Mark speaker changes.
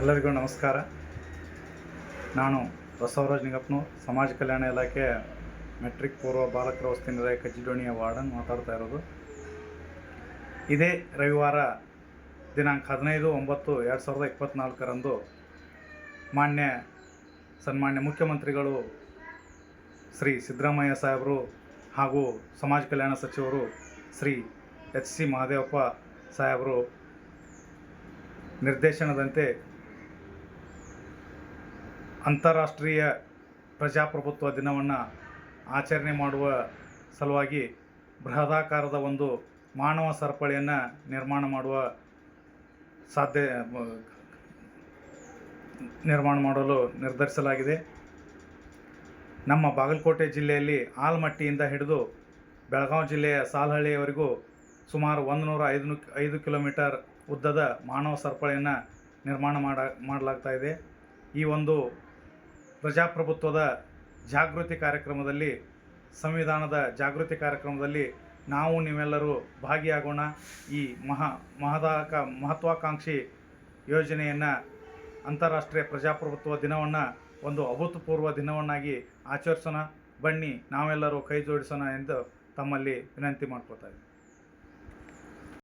Speaker 1: ಎಲ್ಲರಿಗೂ ನಮಸ್ಕಾರ. ನಾನು ಬಸವರಾಜ್ ನಿಗಪ್ನೂರ್ ಸಮಾಜ ಕಲ್ಯಾಣ ಇಲಾಖೆ ಮೆಟ್ರಿಕ್ ಪೂರ್ವ ಬಾಲಕರ ವಸತಿ ನಿಲಯ ಕಜ್ಜಿಡೋಣಿಯ ವಾರ್ಡನ್ ಮಾತಾಡ್ತಾ ಇರೋದು. ಇದೇ ರವಿವಾರ ದಿನಾಂಕ ಹದಿನೈದು ಒಂಬತ್ತು ಎರಡು ಸಾವಿರದ ಇಪ್ಪತ್ತ್ನಾಲ್ಕರಂದು ಮಾನ್ಯ, ಸನ್ಮಾನ್ಯ ಮುಖ್ಯಮಂತ್ರಿಗಳು ಶ್ರೀ ಸಿದ್ದರಾಮಯ್ಯ ಸಾಹೇಬರು ಹಾಗೂ ಸಮಾಜ ಕಲ್ಯಾಣ ಸಚಿವರು ಶ್ರೀ ಎಚ್ ಸಿ ಮಹದೇವಪ್ಪ ಸಾಹೇಬರು ನಿರ್ದೇಶನದಂತೆ ಅಂತಾರಾಷ್ಟ್ರೀಯ ಪ್ರಜಾಪ್ರಭುತ್ವ ದಿನವನ್ನು ಆಚರಣೆ ಮಾಡುವ ಸಲುವಾಗಿ ಬೃಹದಾಕಾರದ ಒಂದು ಮಾನವ ಸರಪಳಿಯನ್ನು ನಿರ್ಮಾಣ ಮಾಡುವ ಸಾಧ್ಯ, ನಿರ್ಮಾಣ ಮಾಡಲು ನಿರ್ಧರಿಸಲಾಗಿದೆ. ನಮ್ಮ ಬಾಗಲಕೋಟೆ ಜಿಲ್ಲೆಯಲ್ಲಿ ಆಲ್ಮಟ್ಟಿಯಿಂದ ಹಿಡಿದು ಬೆಳಗಾವಿ ಜಿಲ್ಲೆಯ ಸಾಲಹಳ್ಳಿಯವರೆಗೂ ಸುಮಾರು ಒಂದು ನೂರ ಐದು ಐದು ಕಿಲೋಮೀಟರ್ ಉದ್ದದ ಮಾನವ ಸರಪಳಿಯನ್ನು ನಿರ್ಮಾಣ ಮಾಡ, ಮಾಡಲಾಗ್ತಾ ಇದೆ. ಈ ಒಂದು ಪ್ರಜಾಪ್ರಭುತ್ವದ ಜಾಗೃತಿ ಕಾರ್ಯಕ್ರಮದಲ್ಲಿ, ಸಂವಿಧಾನದ ಜಾಗೃತಿ ಕಾರ್ಯಕ್ರಮದಲ್ಲಿ ನಾವು ನೀವೆಲ್ಲರೂ ಭಾಗಿಯಾಗೋಣ. ಈ ಮಹಾ, ಮಹದಾಕ, ಮಹತ್ವಾಕಾಂಕ್ಷಿ ಯೋಜನೆಯನ್ನು ಅಂತಾರಾಷ್ಟ್ರೀಯ ಪ್ರಜಾಪ್ರಭುತ್ವ ದಿನವನ್ನು ಒಂದು ಅಭೂತಪೂರ್ವ ದಿನವನ್ನಾಗಿ ಆಚರಿಸೋಣ. ಬನ್ನಿ, ನಾವೆಲ್ಲರೂ ಕೈ ಜೋಡಿಸೋಣ ಎಂದು ತಮ್ಮಲ್ಲಿ ವಿನಂತಿ ಮಾಡ್ಕೋತಾ ಇದ್ದೀನಿ.